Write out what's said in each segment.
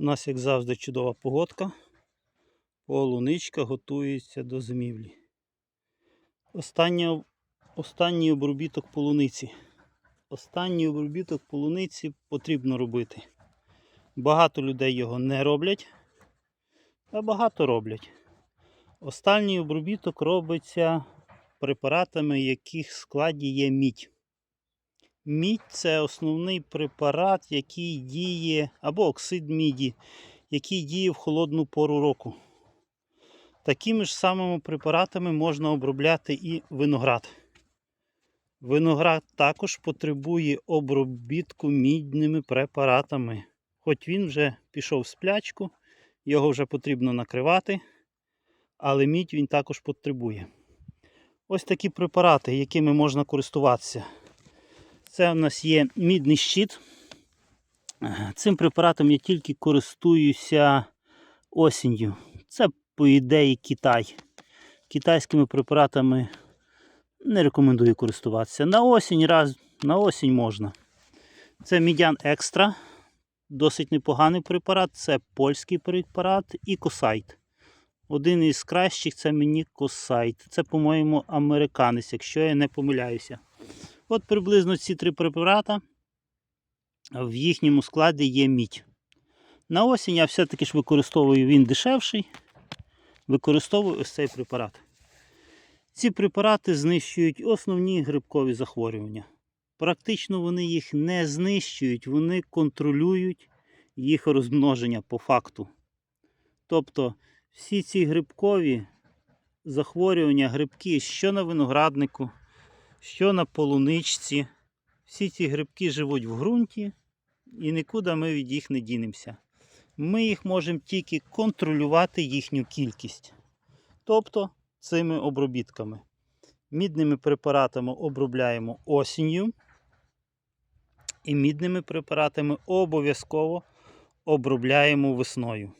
У нас, як завжди, чудова погодка. Полуничка готується до зимівлі. Останнє, останній обробіток полуниці. Останній обробіток полуниці потрібно робити. Багато людей його не роблять, а багато роблять. Останній обробіток робиться препаратами, яких в складі є мідь. Мідь це основний препарат, який діє, або оксид міді, який діє в холодну пору року. Такими ж самими препаратами можна обробляти і виноград. Виноград також потребує обробітку мідними препаратами. Хоч він вже пішов в сплячку, його вже потрібно накривати, але мідь він також потребує. Ось такі препарати, якими можна користуватися. Це у нас є мідний щит. Цим препаратом я тільки користуюся осінню. Це, по ідеї, Китай. Китайськими препаратами не рекомендую користуватися. На осінь раз, на осінь можна. Це Мідян Екстра. Досить непоганий препарат. Це польський препарат і Косайт. Один із кращих це мені Косайт. Це, по-моєму, американець, якщо я не помиляюся. От приблизно ці три препарата в їхньому складі є мідь. На осінь я все-таки ж використовую він дешевший. Використовую ось цей препарат. Ці препарати знищують основні грибкові захворювання. Практично вони їх не знищують, вони контролюють їх розмноження по факту. Тобто всі ці грибкові захворювання, грибки, що на винограднику, що на полуничці, всі ці грибки живуть в ґрунті і нікуди ми від їх не дінемося. Ми їх можемо тільки контролювати їхню кількість. Тобто цими обробітками. Мідними препаратами обробляємо осінню. І мідними препаратами обов'язково обробляємо весною.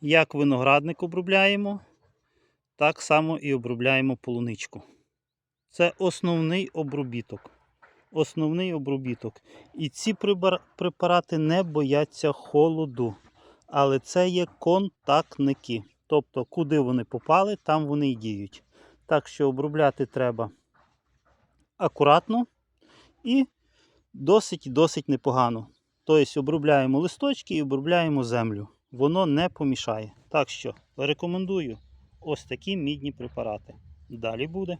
Як виноградник обробляємо, так само і обробляємо полуничку. Це основний обробіток. Основний обробіток. І ці препарати не бояться холоду. Але це є контактники. Тобто, куди вони попали, там вони й діють. Так що обробляти треба акуратно і досить-досить непогано. Тобто обробляємо листочки і обробляємо землю. Воно не помішає. Так що рекомендую ось такі мідні препарати. Далі буде.